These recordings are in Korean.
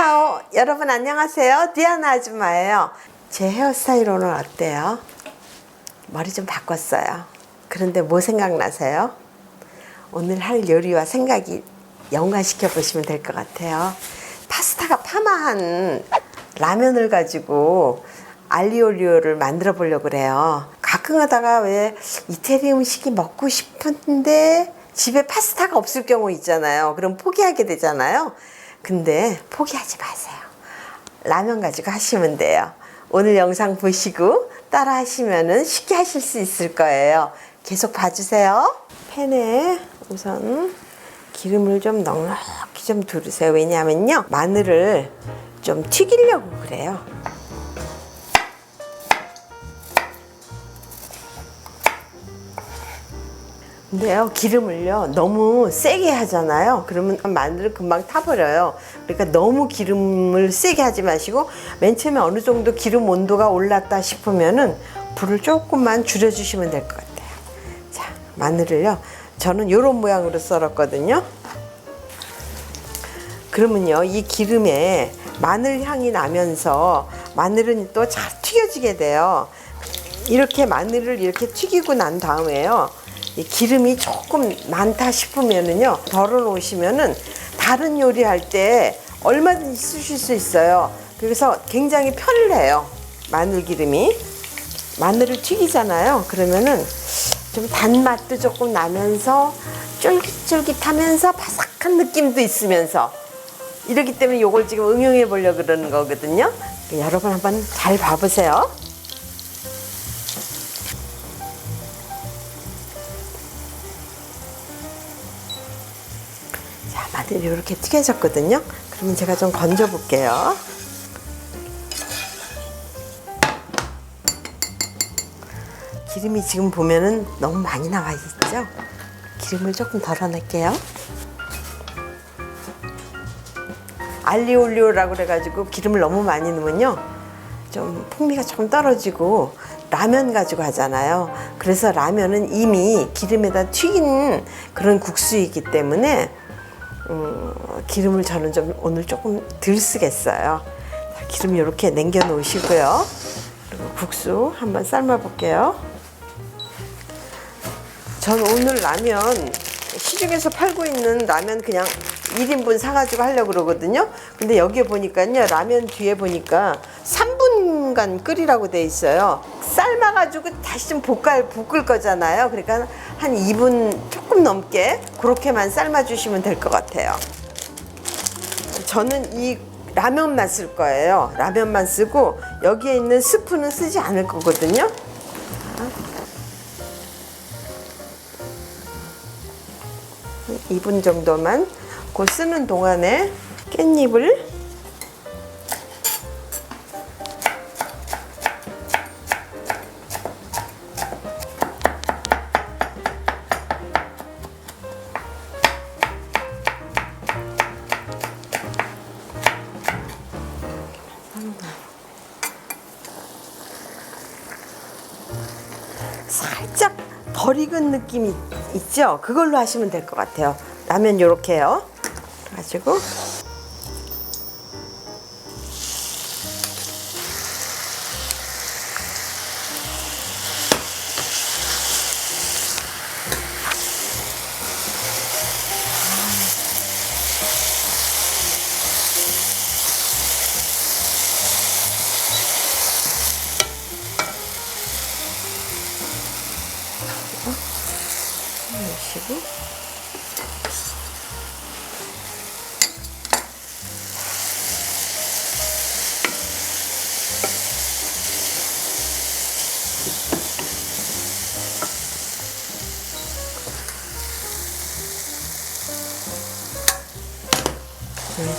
차오. 여러분 안녕하세요. 디아나 아줌마예요. 제 헤어스타일 오늘 어때요? 머리 좀 바꿨어요. 그런데 뭐 생각나세요? 오늘 할 요리와 생각이 연관시켜 보시면 될 것 같아요. 파스타가 파마한 라면을 가지고 알리올리오를 만들어 보려고 그래요. 가끔 하다가 왜 이태리 음식이 먹고 싶은데 집에 파스타가 없을 경우 있잖아요. 그럼 포기하게 되잖아요 근데 포기하지 마세요. 라면 가지고 하시면 돼요. 오늘 영상 보시고 따라 하시면은 쉽게 하실 수 있을 거예요. 계속 봐주세요. 팬에 우선 기름을 좀 넉넉히 좀 두르세요. 왜냐하면요. 마늘을 좀 튀기려고 그래요. 근데요 기름을요 너무 세게 하잖아요. 그러면 마늘을 금방 타버려요. 그러니까 너무 기름을 세게 하지 마시고 맨 처음에 어느 정도 기름 온도가 올랐다 싶으면은 불을 조금만 줄여주시면 될 것 같아요. 자 마늘을요 저는 이런 모양으로 썰었거든요. 그러면요 이 기름에 마늘 향이 나면서 마늘은 또 잘 튀겨지게 돼요. 이렇게 마늘을 이렇게 튀기고 난 다음에요 이 기름이 조금 많다 싶으면은요 덜어 놓으시면은 다른 요리할 때 얼마든지 쓰실 수 있어요. 그래서 굉장히 편리해요 마늘 기름이. 마늘을 튀기잖아요. 그러면은 좀 단맛도 조금 나면서 쫄깃쫄깃하면서 바삭한 느낌도 있으면서. 이렇기 때문에 요걸 지금 응용해 보려고 그러는 거거든요. 여러분 한번 잘 봐보세요 자, 마늘이 이렇게 튀겨졌거든요. 그러면 제가 좀 건져 볼게요. 기름이 지금 보면은 너무 많이 나와 있죠? 기름을 조금 덜어낼게요. 알리올리오라고 그래가지고 기름을 너무 많이 넣으면요. 좀 풍미가 조금 떨어지고 라면 가지고 하잖아요. 그래서 라면은 이미 기름에다 튀긴 그런 국수이기 때문에 음, 기름을 저는 좀 오늘 조금 덜 쓰겠어요. 자, 기름 이렇게 남겨 놓으시고요. 그리고 국수 한번 삶아 볼게요. 전 오늘 라면 시중에서 팔고 있는 라면 그냥 1인분 사가지고 하려고 그러거든요. 근데 여기에 보니까요. 라면 뒤에 보니까 3 분간 끓이라고 돼 있어요. 삶아가지고 다시 좀 볶아, 볶을 거잖아요. 그러니까 한 2분 조금 넘게 그렇게만 삶아주시면 될 것 같아요. 저는 이 라면만 쓸 거예요. 라면만 쓰고 여기에 있는 스프는 쓰지 않을 거거든요. 2분 정도만 그 쓰는 동안에 깻잎을 살짝 덜 익은 느낌이 있죠? 그걸로 하시면 될 것 같아요. 라면 요렇게요. 가지고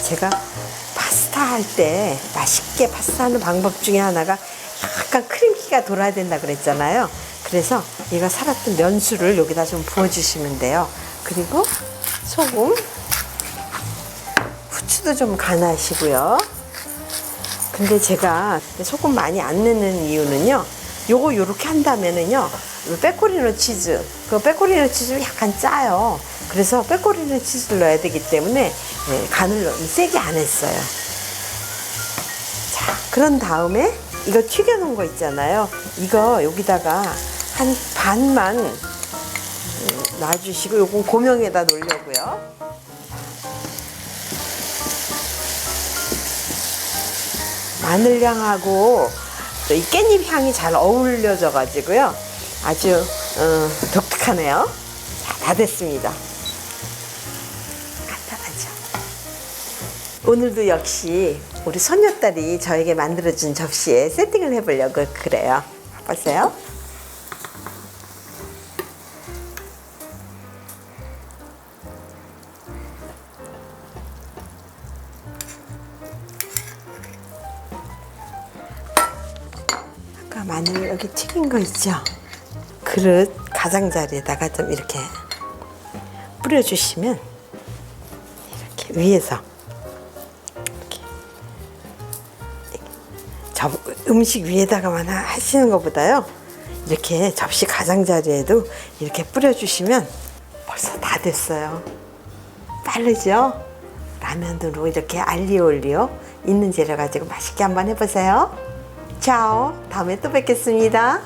제가 파스타 할 때 맛있게 파스타 하는 방법 중에 하나가 약간 크림기가 돌아야 된다 그랬잖아요. 그래서 얘가 살았던 면수를 여기다 좀 부어주시면 돼요. 그리고 소금, 후추도 좀 간하시고요. 근데 제가 소금 많이 안 넣는 이유는요. 요거 요렇게 한다면은요. 빼코리노 치즈, 그 빼코리노 치즈 약간 짜요. 그래서 빼코리노 치즈를 넣어야 되기 때문에 예, 간을 너무 세게 안 했어요. 그런 다음에 이거 튀겨 놓은 거 있잖아요. 이거 여기다가 한 반만 음, 놔주시고 요건 고명에다 놓으려고요. 마늘 향하고 또 이 깻잎 향이 잘 어울려져 가지고요. 아주 어, 독특하네요. 자, 다 됐습니다. 오늘도 역시 우리 손녀딸이 저에게 만들어준 접시에 세팅을 해보려고 그래요. 보세요. 아까 마늘 여기 튀긴 거 있죠? 그릇 가장자리에다가 좀 이렇게 뿌려주시면 이렇게 위에서 접, 음식 위에다가만 하- 하시는 것보다요 이렇게 접시 가장자리에도 이렇게 뿌려주시면 벌써 다 됐어요 빠르죠? 라면으로 이렇게 알리올리오 있는 재료 가지고 맛있게 한번 해보세요. 차오. 다음에 또 뵙겠습니다.